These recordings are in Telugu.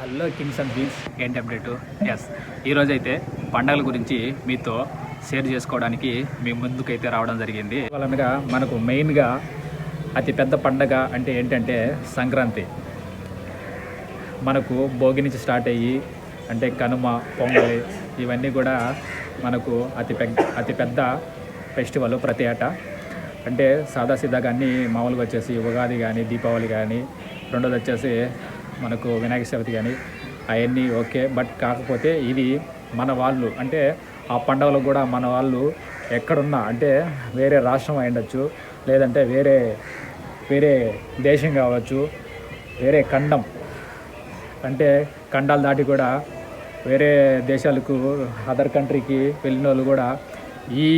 హలో కింగ్స్ అండ్ బీన్స్ ఏంటి అప్డేటు ఎస్ ఈరోజు అయితే పండగల గురించి మీతో షేర్ చేసుకోవడానికి మీ ముందుకైతే రావడం జరిగింది. వలనగా మనకు మెయిన్గా అతి పెద్ద పండగ అంటే ఏంటంటే సంక్రాంతి. మనకు భోగి నుంచి స్టార్ట్ అయ్యి అంటే కనుమ పొంగలి ఇవన్నీ కూడా మనకు అతి పెద్ద అతి పెద్ద ఫెస్టివల్ ప్రతి ఏటా. అంటే సాదాసీదాగా అన్నీ మామూలుగా వచ్చేసి ఉగాది కానీ దీపావళి కానీ రెండోది వచ్చేసి మనకు వినాయక చవితి కానీ అవన్నీ ఓకే. బట్ కాకపోతే ఇది మన వాళ్ళు అంటే ఆ పండుగలు కూడా మన వాళ్ళు ఎక్కడున్నా అంటే వేరే రాష్ట్రం అయి ఉండొచ్చు లేదంటే వేరే వేరే దేశం కావచ్చు వేరే ఖండం అంటే ఖండాలు దాటి కూడా వేరే దేశాలకు అదర్ కంట్రీకి వెళ్ళిన వాళ్ళు కూడా ఈ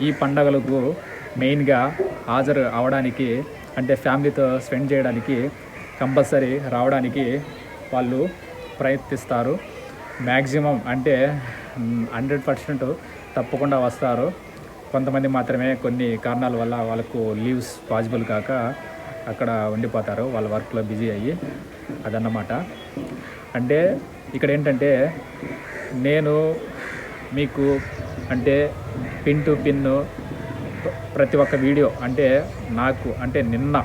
ఈ పండగలకు మెయిన్గా హాజరు అవడానికి అంటే ఫ్యామిలీతో స్పెండ్ చేయడానికి కంపల్సరీ రావడానికి వాళ్ళు ప్రయత్నిస్తారు. మ్యాక్సిమం అంటే హండ్రెడ్ పర్సెంట్ తప్పకుండా వస్తారు. కొంతమంది మాత్రమే కొన్ని కారణాల వల్ల వాళ్ళకు లీవ్స్ పాసిబుల్ కాక అక్కడ ఉండిపోతారు. వాళ్ళ వర్క్లో బిజీ అయ్యి అదన్నమాట. అంటే ఇక్కడ ఏంటంటే నేను మీకు అంటే పిన్ టు పిన్ ప్రతి ఒక్క వీడియో అంటే నాకు అంటే నిన్న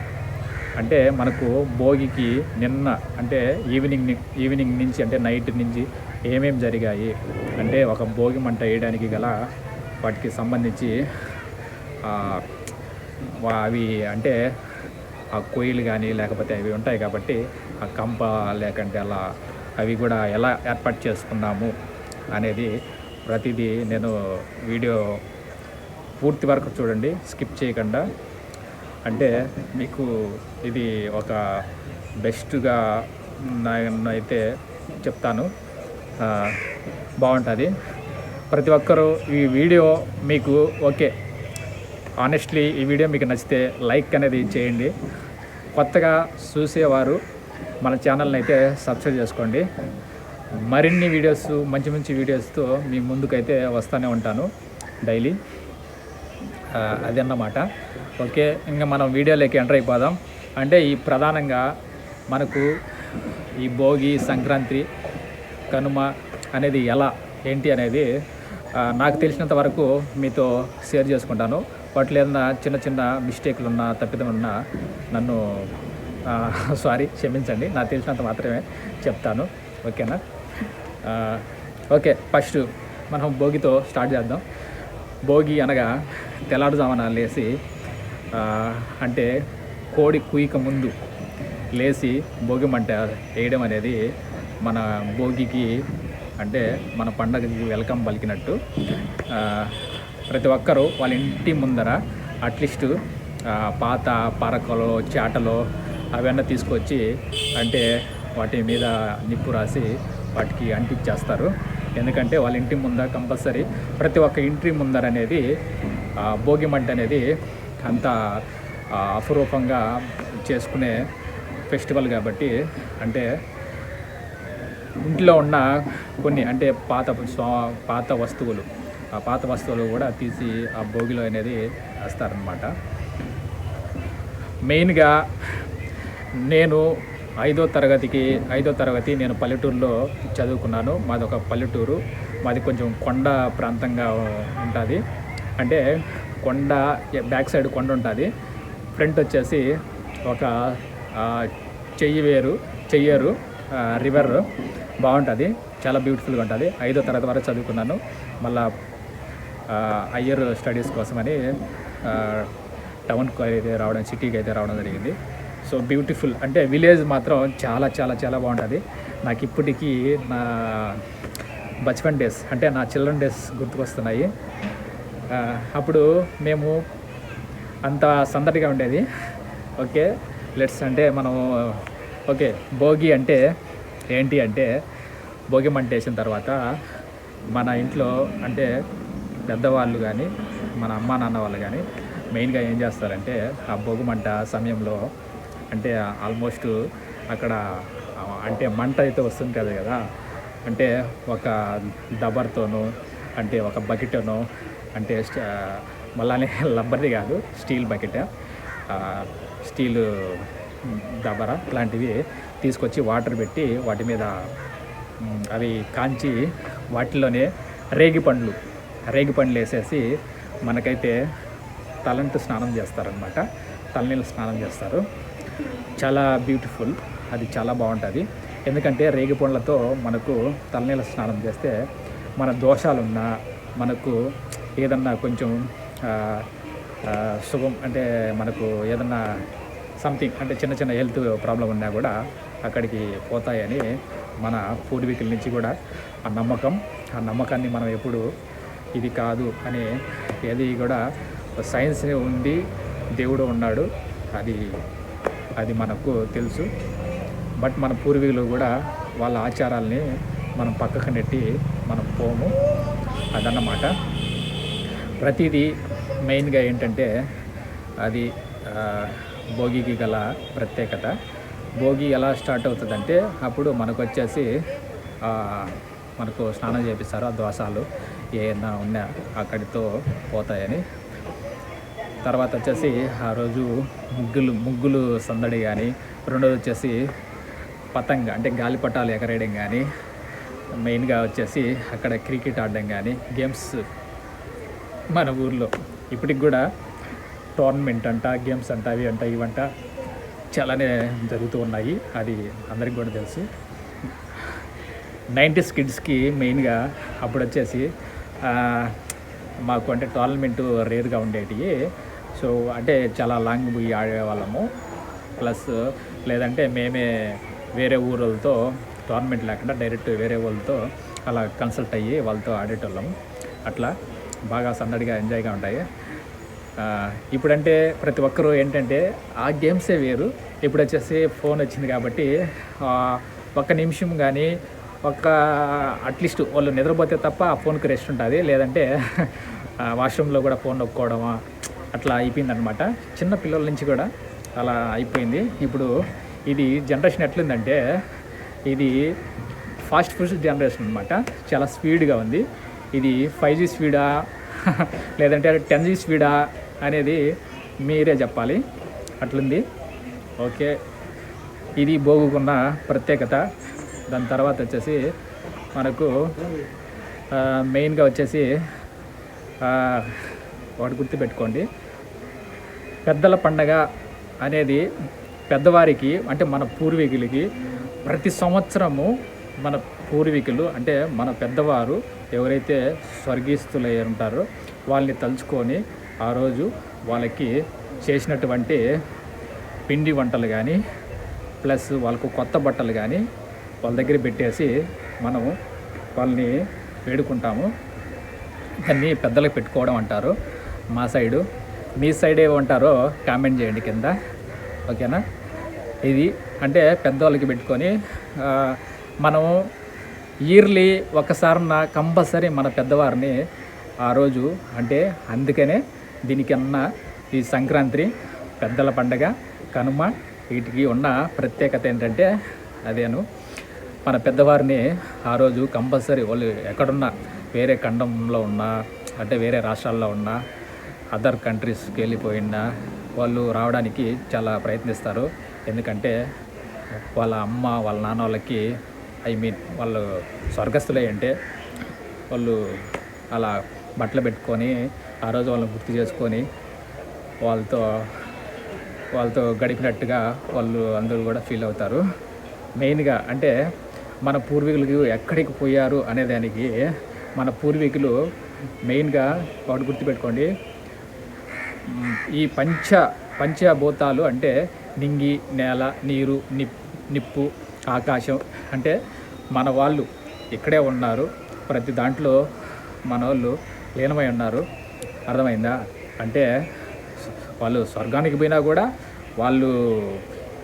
అంటే మనకు భోగికి నిన్న అంటే ఈవినింగ్ ని- ఈవినింగ్ నుంచి అంటే నైట్ నుంచి ఏమేం జరిగాయి? అంటే ఒక భోగి మంట వేయడానికి గల వాటికి సంబంధించి అవి అంటే ఆ కొయ్యలు కానీ లేకపోతే అవి ఉంటాయి కాబట్టి ఆ కంప లేకంటే అలా అవి కూడా ఎలా ఏర్పాటు చేసుకున్నాము అనేది ప్రతిదీ నేను వీడియో పూర్తి వరకు చూడండి. స్కిప్ చేయకుండా అంటే మీకు ఇది ఒక బెస్ట్గా అయితే చెప్తాను. బాగుంటుంది. ప్రతి ఒక్కరూ ఈ వీడియో మీకు ఓకే. ఆనెస్ట్లీ ఈ వీడియో మీకు నచ్చితే లైక్ అనేది చేయండి. కొత్తగా చూసేవారు మన ఛానల్ని అయితే సబ్స్క్రైబ్ చేసుకోండి. మరిన్ని వీడియోస్ మంచి మంచి వీడియోస్తో మీ ముందుకైతే వస్తూనే ఉంటాను డైలీ. ఆ, అది అన్నమాట. ఓకే ఇంకా మనం వీడియోలోకి ఎంటర్ అయిపోదాం. అంటే ఈ ప్రధానంగా మనకు ఈ భోగి సంక్రాంతి కనుమ అనేది ఎలా ఏంటి అనేది నాకు తెలిసినంత వరకు మీతో షేర్ చేసుకుంటాను. వాటిలో ఏదైనా చిన్న చిన్న మిస్టేక్లు ఉన్నా తప్పిదం ఉన్నా నన్ను సారీ క్షమించండి. నాకు తెలిసినంత మాత్రమే చెప్తాను. ఓకేనా? ఓకే ఫస్ట్ మనం భోగితో స్టార్ట్ చేద్దాం. భోగి అనగా తెల్లారుజామున లేచి అంటే కోడి కుయిక ముందు లేచి భోగి మంట వేయడం అనేది మన భోగికి అంటే మన పండగకి వెల్కమ్ పలికినట్టు. ప్రతి ఒక్కరూ వాళ్ళ ఇంటి ముందర అట్లీస్ట్ పాత పరకలు చాటలు అవన్నీ తీసుకొచ్చి అంటే వాటి మీద నిప్పు రాసి వాటికి అంటించేస్తారు. ఎందుకంటే వాళ్ళ ఇంటి ముందర కంపల్సరీ ప్రతి ఒక్క ఇంటి ముందర అనేది భోగిమంట భోగి మంట అనేది అంత అపురూపంగా చేసుకునే ఫెస్టివల్ కాబట్టి అంటే ఇంట్లో ఉన్న కొన్ని అంటే పాత పాత వస్తువులు ఆ పాత వస్తువులు కూడా తీసి ఆ భోగిలో అనేది వేస్తారనమాట మెయిన్గా నేను ఐదో తరగతికి ఐదో తరగతి నేను పల్లెటూరులో చదువుకున్నాను. మాది ఒక పల్లెటూరు. మాది కొంచెం కొండ ప్రాంతంగా ఉంటుంది. అంటే కొండ బ్యాక్ సైడ్ కొండ ఉంటుంది. ఫ్రంట్ వచ్చేసి ఒక చెయ్యి వేరు చెయ్యరు రివర్ బాగుంటుంది. చాలా బ్యూటిఫుల్గా ఉంటుంది. ఐదో తరగతి వరకు చదువుకున్నాను. మళ్ళా హయ్యర్ స్టడీస్ కోసమని టౌన్కి అయితే రావడం సిటీకి అయితే రావడం జరిగింది. So beautiful. అంటే విలేజ్ మాత్రం చాలా చాలా చాలా బాగుంటుంది. నాకు ఇప్పటికీ నా బచ్పన్ డేస్ అంటే నా చిల్డ్రన్ డేస్ గుర్తుకొస్తున్నాయి. అప్పుడు మేము అంత సందడిగా ఉండేది. ఓకే లెట్స్ అంటే మనం ఓకే భోగి అంటే ఏంటి అంటే భోగి మంట వేసిన తర్వాత మన ఇంట్లో అంటే పెద్దవాళ్ళు కానీ మన అమ్మా నాన్న వాళ్ళు కానీ మెయిన్గా ఏం చేస్తారంటే ఆ భోగి మంట సమయంలో అంటే ఆల్మోస్ట్ అక్కడ అంటే మంట అయితే వస్తుంటుంది కదా. అంటే ఒక దబర్తోనో అంటే ఒక బకెట్ను అంటే మళ్ళానే లబ్బర్ది కాదు స్టీల్ బకెట్ స్టీల్ దబర ఇలాంటివి తీసుకొచ్చి వాటర్ పెట్టి వాటి మీద అవి కాంచి వాటిలోనే రేగి పండ్లు రేగి పండ్లు వేసేసి మనకైతే తలంటు స్నానం చేస్తారనమాట తలనీళ్ళు స్నానం చేస్తారు. చాలా బ్యూటిఫుల్ అది చాలా బాగుంటుంది. ఎందుకంటే రేగి పండ్లతో మనకు తలనీళ్ళ స్నానం చేస్తే మన దోషాలున్నా మనకు ఏదన్నా కొంచెం ఆ, సుఖం అంటే మనకు ఏదన్నా సంథింగ్ అంటే చిన్న చిన్న హెల్త్ ప్రాబ్లం ఉన్నా కూడా అక్కడికి పోతాయని మన పూర్వీకుల నుంచి కూడా ఆ నమ్మకం ఆ నమ్మకాన్ని మనం ఎప్పుడు ఇది కాదు అని ఏది కూడా సైన్స్ ఉంది దేవుడు ఉన్నాడు. అది అది మనకు తెలుసు. బట్ మన పూర్వీకులు కూడా వాళ్ళ ఆచారాల్ని మనం పక్కకు నెట్టి మనం పోము. అదన్నమాట. ప్రతిదీ మెయిన్గా ఏంటంటే అది భోగికి గల ప్రత్యేకత. భోగి ఎలా స్టార్ట్ అవుతుందంటే అప్పుడు మనకు వచ్చేసి మనకు స్నానం చేపిస్తారు ఆ దోషాలు ఏమైనా ఉన్నా అక్కడితో పోతాయని తర్వాత వచ్చేసి ఆ రోజు ముగ్గులు ముగ్గులు సందడి కానీ రెండోది వచ్చేసి పతంగ అంటే గాలిపటాలు ఎగరేయడం కానీ మెయిన్గా వచ్చేసి అక్కడ క్రికెట్ ఆడడం కానీ గేమ్స్ మన ఊర్లో. ఇప్పటికి కూడా టోర్నమెంట్ అంట గేమ్స్ అంట అవి అంట ఇవంట చాలానే జరుగుతూ ఉన్నాయి. అది అందరికి కూడా తెలుసు. నైంటీస్ కిడ్స్కి మెయిన్గా అప్పుడు వచ్చేసి మాకు అంటే టోర్నమెంటు రేర్గా ఉండేటివి. సో అంటే చాలా లాంగ్ పోయి ఆడేవాళ్ళము. ప్లస్ లేదంటే మేమే వేరే ఊరోళ్ళతో టోర్నమెంట్ లేకుండా డైరెక్ట్ వేరే వాళ్ళతో అలా కన్సల్ట్ అయ్యి వాళ్ళతో ఆడేటోళ్ళము అట్లా బాగా సందడిగా ఎంజాయ్గా ఉంటాయి. ఇప్పుడంటే ప్రతి ఒక్కరూ ఏంటంటే ఆ గేమ్సే వేరు. ఇప్పుడు వచ్చేసి ఫోన్ వచ్చింది కాబట్టి ఒక్క నిమిషం కానీ ఒక్క అట్లీస్ట్ వాళ్ళు నిద్రపోతే తప్ప ఆ ఫోన్కి రెస్ట్ ఉంటుంది. లేదంటే వాష్రూమ్లో కూడా ఫోన్ నొక్కోవడమా అట్లా అయిపోయింది అనమాట చిన్న పిల్లల నుంచి కూడా అలా అయిపోయింది. ఇప్పుడు ఇది జనరేషన్ ఎట్లుందంటే ఇది ఫాస్ట్ ఫుడ్ జనరేషన్ అనమాట చాలా స్పీడ్గా ఉంది. ఇది ఫైవ్ జీ స్పీడా లేదంటే టెన్ జీ స్పీడా అనేది మీరే చెప్పాలి. అట్లుంది. ఓకే. ఇది బోగుకున్న ప్రత్యేకత. దాని తర్వాత వచ్చేసి మనకు మెయిన్గా వచ్చేసి వాటి ఒకటి గుర్తుపెట్టుకోండి. పెద్దల పండగ అనేది పెద్దవారికి అంటే మన పూర్వీకులకి ప్రతి సంవత్సరము మన పూర్వీకులు అంటే మన పెద్దవారు ఎవరైతే స్వర్గీస్తులై ఉంటారో వాళ్ళని తలుచుకొని ఆ రోజు వాళ్ళకి చేసినటువంటి పిండి వంటలు కానీ ప్లస్ వాళ్ళకు కొత్త బట్టలు కానీ వాళ్ళ దగ్గర పెట్టేసి మనం వాళ్ళని వేడుకుంటాము. దాన్ని పెద్దలకు పెట్టుకోవడం అంటారు. మా సైడు మీ సైడ్ ఏమంటారో కామెంట్ చేయండి కింద. ఓకేనా? ఇది అంటే పెద్దవాళ్ళకి పెట్టుకొని మనం ఇయర్లీ ఒకసారన్న కంపల్సరీ మన పెద్దవారిని ఆ రోజు అంటే అందుకనే దీనికన్నా ఈ సంక్రాంతి పెద్దల పండగ కనుమ వీటికి ఉన్న ప్రత్యేకత ఏంటంటే అదేను. మన పెద్దవారిని ఆ రోజు కంపల్సరీ వాళ్ళు ఎక్కడున్నా వేరే ఖండంలో ఉన్నా అంటే వేరే రాష్ట్రాల్లో ఉన్నా అదర్ కంట్రీస్కి వెళ్ళిపోయిన వాళ్ళు రావడానికి చాలా ప్రయత్నిస్తారు. ఎందుకంటే వాళ్ళ అమ్మ వాళ్ళ నాన్న వాళ్ళకి ఐ మీన్ వాళ్ళు స్వర్గస్థులే అంటే వాళ్ళు అలా బట్టలు పెట్టుకొని ఆ రోజు వాళ్ళని గుర్తు చేసుకొని వాళ్ళతో వాళ్ళతో గడిపినట్టుగా వాళ్ళు అందరూ కూడా ఫీల్ అవుతారు. మెయిన్గా అంటే మన పూర్వీకులు ఎక్కడికి పోయారు అనే దానికి మన పూర్వీకులు మెయిన్గా ఒకటి గుర్తుపెట్టుకోండి. ఈ పంచ పంచభూతాలు అంటే నింగి నేల నీరు నిప్ నిప్పు ఆకాశం. అంటే మన వాళ్ళు ఇక్కడే ఉన్నారు. ప్రతి దాంట్లో మన వాళ్ళు లీనమై ఉన్నారు. అర్థమైందా? అంటే వాళ్ళు స్వర్గానికి పోయినా కూడా వాళ్ళు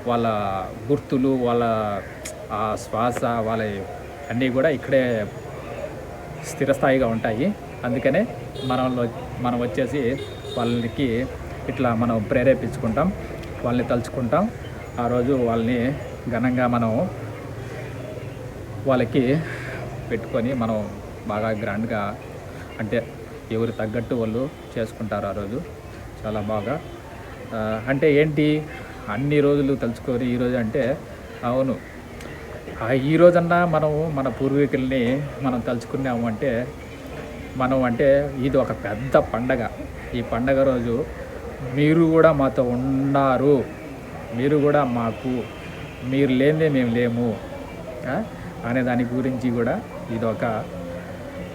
వాళ్ళ గుర్తులు వాళ్ళ ఆ శ్వాస వాళ్ళ అన్నీ కూడా ఇక్కడే స్థిరస్థాయిగా ఉంటాయి. అందుకనే మనం మనం వచ్చేసి వాళ్ళకి ఇట్లా మనం ప్రేరేపించుకుంటాం వాళ్ళని తలుచుకుంటాం. ఆ రోజు వాళ్ళని ఘనంగా మనం వాళ్ళకి పెట్టుకొని మనం బాగా గ్రాండ్గా అంటే ఎవరు తగ్గట్టు వాళ్ళు చేసుకుంటారు ఆ రోజు. చాలా బాగా. అంటే ఏంటి? అన్ని రోజులు తలుచుకొని ఈరోజు అంటే అవును. ఈ రోజన్నా మనం మన పూర్వీకుల్ని మనం తలుచుకున్నాము అంటే మనం అంటే ఇది ఒక పెద్ద పండగ. ఈ పండగ రోజు మీరు కూడా మాతో ఉన్నారు. మీరు కూడా మాకు మీరు లేనిదే మేము లేము అనే దాని గురించి కూడా ఇది ఒక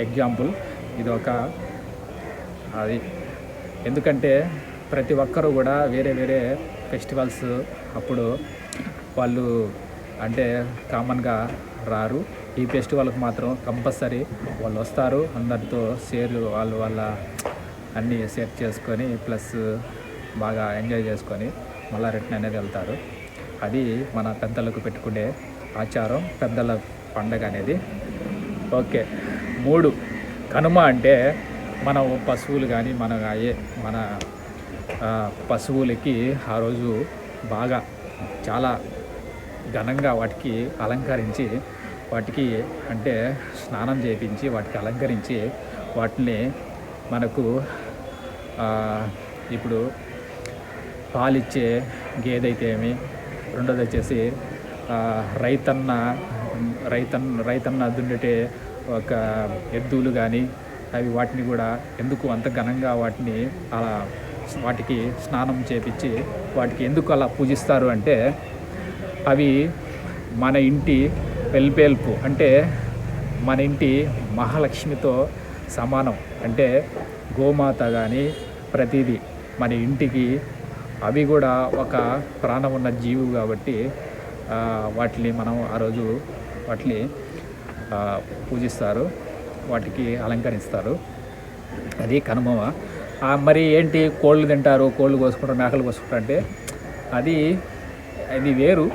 ఎగ్జాంపుల్ ఇది ఒక అది. ఎందుకంటే ప్రతి ఒక్కరూ కూడా వేరే వేరే ఫెస్టివల్స్ అప్పుడు వాళ్ళు అంటే కామన్గా రారు. ఈ ఫెస్టివల్కి మాత్రం కంపల్సరీ వాళ్ళు వస్తారు. అందరితో షేర్ వాళ్ళు వాళ్ళ అన్నీ షేర్ చేసుకొని ప్లస్ బాగా ఎంజాయ్ చేసుకొని మళ్ళీ రిటర్న్ అనేది వెళ్తారు. అది మన పెద్దలకు పెట్టుకునే ఆచారం పెద్దల పండగ అనేది. ఓకే మూడు. కనుమ అంటే మనం పశువులు కానీ మన అయ్యే మన పశువులకి ఆ రోజు బాగా చాలా ఘనంగా వాటికి అలంకరించి వాటికి అంటే స్నానం చేయించి వాటికి అలంకరించి వాటిని మనకు ఇప్పుడు పాలిచ్చే గేదె అయితే ఏమి? రెండోది వచ్చేసి రైతన్న రైతన్న రైతన్న దున్నిటే ఒక ఎద్దులు కానీ అవి వాటిని కూడా ఎందుకు అంత ఘనంగా వాటిని అలా వాటికి స్నానం చేపించి వాటికి ఎందుకు అలా పూజిస్తారు అంటే అవి మన ఇంటి పెల్పేల్పు అంటే మన ఇంటి మహాలక్ష్మితో సమానం. అంటే గోమాత కానీ ప్రతిదీ మన ఇంటికి అవి కూడా ఒక ప్రాణం ఉన్న జీవు కాబట్టి వాటిని మనం ఆ రోజు వాటిని పూజిస్తారు వాటికి అలంకరిస్తారు. అది కనుమవ మరి ఏంటి కోళ్ళు తింటారు కోళ్ళు కోసుకుంటారు మేకలు కోసుకుంటారు అంటే అది అది వేరు.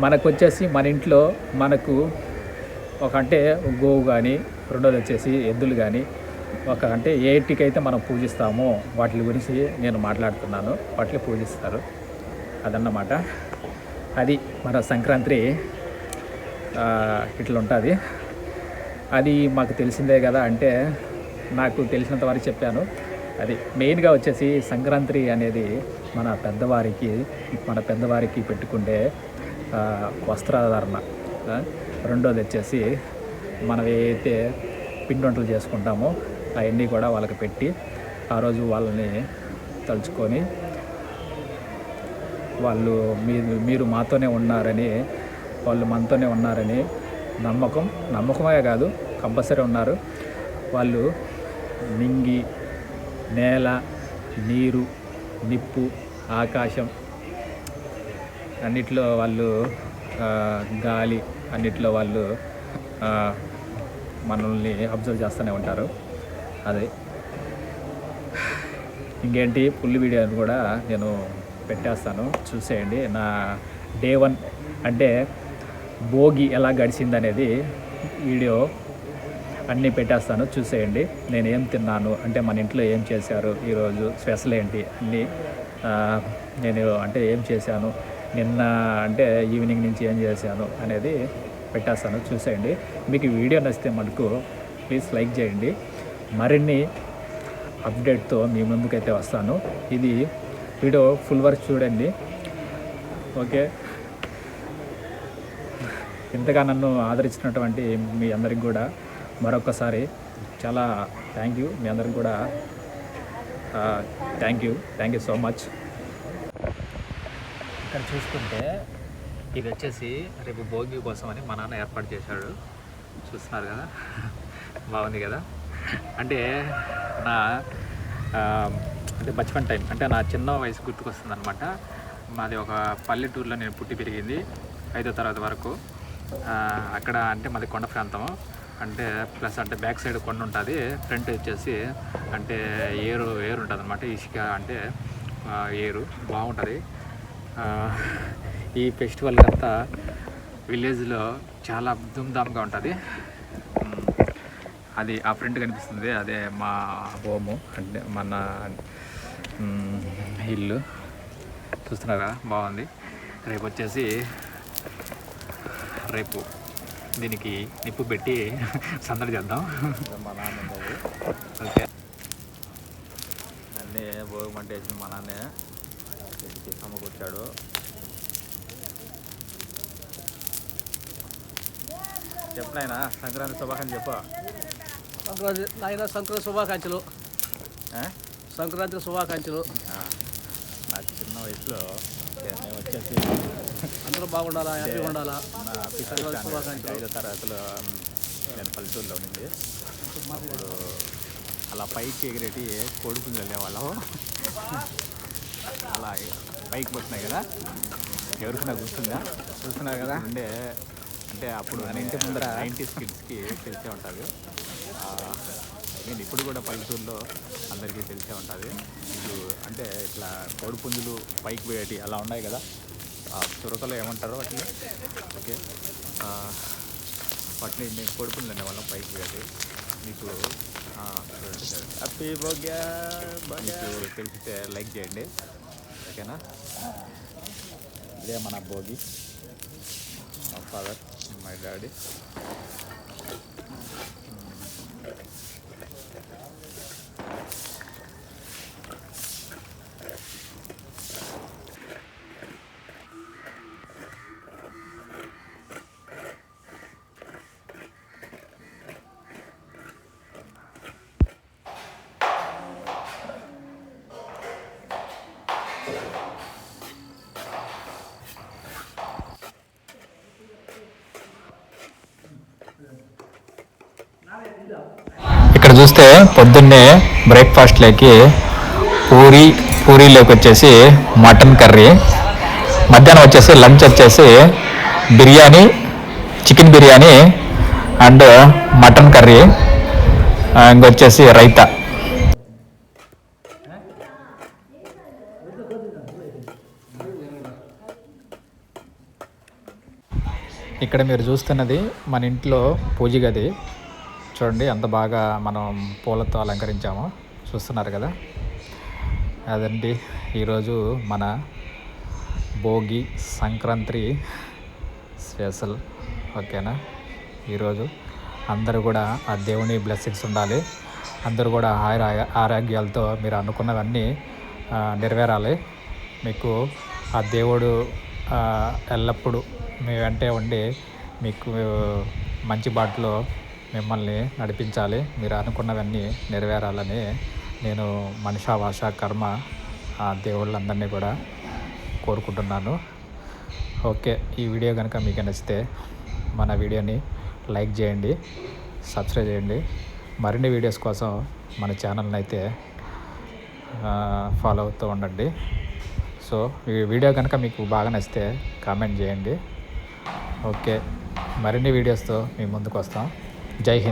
మనకు వచ్చేసి మన ఇంట్లో మనకు ఒక అంటే గోవు కానీ రెండోది వచ్చేసి ఎద్దులు కానీ ఒక అంటే ఏటికైతే మనం పూజిస్తామో వాటి గురించి నేను మాట్లాడుతున్నాను. వాటిని పూజిస్తారు. అదన్నమాట. అది మన సంక్రాంతి ఇట్లా ఉంటుంది అది మాకు తెలిసిందే కదా అంటే నాకు తెలిసినంత వరకు చెప్పాను. అది మెయిన్గా వచ్చేసి సంక్రాంతి అనేది మన పెద్దవారికి మన పెద్దవారికి పెట్టుకుంటే వస్త్రధారణ రెండోది వచ్చేసి మనం ఏదైతే పిండి వంటలు చేసుకుంటామో అవన్నీ కూడా వాళ్ళకి పెట్టి ఆ రోజు వాళ్ళని తలుచుకొని వాళ్ళు మీరు మీరు మాతోనే ఉన్నారని వాళ్ళు మనతోనే ఉన్నారని నమ్మకం నమ్మకమే కాదు కంపల్సరీ ఉన్నారు. వాళ్ళు నింగి నేల నీరు నిప్పు ఆకాశం అన్నిట్లో వాళ్ళు గాలి అన్నిట్లో వాళ్ళు మనల్ని అబ్జర్వ్ చేస్తూనే ఉంటారు. అది. ఇంకేంటి? ఫుల్ వీడియోని కూడా నేను పెట్టేస్తాను. చూసేయండి. నా డే వన్ అంటే భోగి ఎలా గడిచిందనేది వీడియో అన్నీ పెట్టేస్తాను. చూసేయండి. నేను ఏం తిన్నాను? అంటే మన ఇంట్లో ఏం చేశారు? ఈరోజు స్పెషల్ ఏంటి? అన్నీ నేను అంటే ఏం చేశాను? నిన్న అంటే ఈవినింగ్ నుంచి ఏం చేశాను అనేది పెట్టేస్తాను చూసేయండి. మీకు వీడియో నచ్చితే మటుకు ప్లీజ్ లైక్ చేయండి. మరిన్ని అప్డేట్తో మీ ముందుకైతే వస్తాను. ఇది వీడియో ఫుల్ వర్క్ చూడండి. ఓకే. ఇంతగా నన్ను ఆదరించినటువంటి మీ అందరికి కూడా మరొకసారి చాలా థ్యాంక్ యూ. మీ అందరికి కూడా thank you. Thank you so much. ఇక్కడ చూసుకుంటే ఇది వచ్చేసి రేపు భోగి కోసం అని మా నాన్న ఏర్పాటు చేశాడు. చూస్తున్నారు కదా? బాగుంది కదా? అంటే నా అంటే బచ్పన్ టైం అంటే నా చిన్న వయసు గుర్తుకొస్తుంది అనమాట మాది ఒక పల్లెటూరులో నేను పుట్టి పెరిగింది ఐదో తరగతి వరకు. అక్కడ అంటే మాది కొండ ప్రాంతం. అంటే ప్లస్ అంటే బ్యాక్ సైడ్ కొండ ఉంటుంది ఫ్రంట్ వచ్చేసి అంటే ఏరు ఏరు ఉంటుంది అనమాట ఇసుక అంటే ఏరు. బాగుంటుంది. ఈ ఫెస్టివల్ అంతా విలేజ్లో చాలా ధూమ్ధామ్గా ఉంటుంది. అది ఆ ఫ్రంట్ కనిపిస్తుంది. అదే మా హోము అంటే మన ఇల్లు. చూస్తున్నారు? బాగుంది. రేపు వచ్చేసి రేపు దీనికి నిప్పు పెట్టి సందడి చేద్దాం. మా నాన్న ఉండేది ఓకే. అన్నీ భోగి వేసిన మా నాన్నే. తెచ్చి సమకూర్చాడు చెప్పినాయన సంక్రాంతి శుభాకాంక్షలు చెప్పు. సంక్రాంతి నాయన సంక్రాంతి శుభాకాంక్షలు? సంక్రాంతి శుభాకాంక్షలు. నా చిన్న వయసులో మేము వచ్చేసి అందరూ బాగుండాలా? హ్యాపీగా ఉండాలా. ఐదో తరగతిలో నేను పల్లెటూరులో ఉండింది. అప్పుడు అలా పైకి ఎగిరేటి కోడుపుంజు వెళ్ళేవాళ్ళం అలా పైకి పోతున్నాయి కదా. ఎవరికి నాకు గుర్తుందా? చూస్తున్నారు కదా. ఉండే అంటే అప్పుడు ఇంటి ముందర నైంటీస్ కిడ్స్కి తెలిసే ఉంటుంది. నేను ఇప్పుడు కూడా పల్లెటూరులో అందరికీ తెలిసే ఉంటుంది. ఇప్పుడు అంటే ఇట్లా కోడి పుంజులు పైకి పోయేటి అలా ఉన్నాయి కదా. చురకలు ఏమంటారో వాటిని? ఓకే. ఆ, వాటిని మేము కోడి పుంజులు అనేవాళ్ళం పైకి పోయేటి మీకు. హ్యాపీ భోగ్య మీకు తెలిసితే లైక్ చేయండి. ఓకేనా? ఇదే మన భోగి. మా ఫాదర్ మై డాడీ. చూస్తే పొద్దున్నే బ్రేక్ఫాస్ట్లోకి పూరి పూరీలోకి వచ్చేసి మటన్ కర్రీ మధ్యాహ్నం వచ్చేసి లంచ్ వచ్చేసి biryani chicken biryani and mutton curry ఇంకొచ్చేసి raita. ఇక్కడ మీరు చూస్తున్నది మన ఇంట్లో పూజ గది. చూడండి ఎంత బాగా మనం పూలతో అలంకరించామో చూస్తున్నారు కదా. అదండి ఈరోజు మన భోగి సంక్రాంతి స్పెషల్ ఓకేనా? ఈరోజు అందరూ కూడా ఆ దేవుని బ్లెస్సింగ్స్ ఉండాలి. అందరూ కూడా ఆయుర ఆరోగ్యాలతో మీరు అనుకున్నవన్నీ నెరవేరాలి. మీకు ఆ దేవుడు ఎల్లప్పుడూ మీ వెంటే ఉండి మీకు మంచి బాటలో మిమ్మల్ని నడిపించాలి. మీరు అనుకున్నవన్నీ నెరవేరాలని నేను మనిషా భాష కర్మ ఆ దేవుళ్ళందరినీ కూడా కోరుకుంటున్నాను. ఓకే ఈ వీడియో కనుక మీకు నచ్చితే మన వీడియోని లైక్ చేయండి సబ్స్క్రైబ్ చేయండి. మరిన్ని వీడియోస్ కోసం మన ఛానల్ని అయితే ఫాలో అవుతూ ఉండండి. సో ఈ వీడియో కనుక మీకు బాగా నచ్చితే కామెంట్ చేయండి. ఓకే మరిన్ని వీడియోస్తో మీ ముందుకు వస్తాం. జై హింద్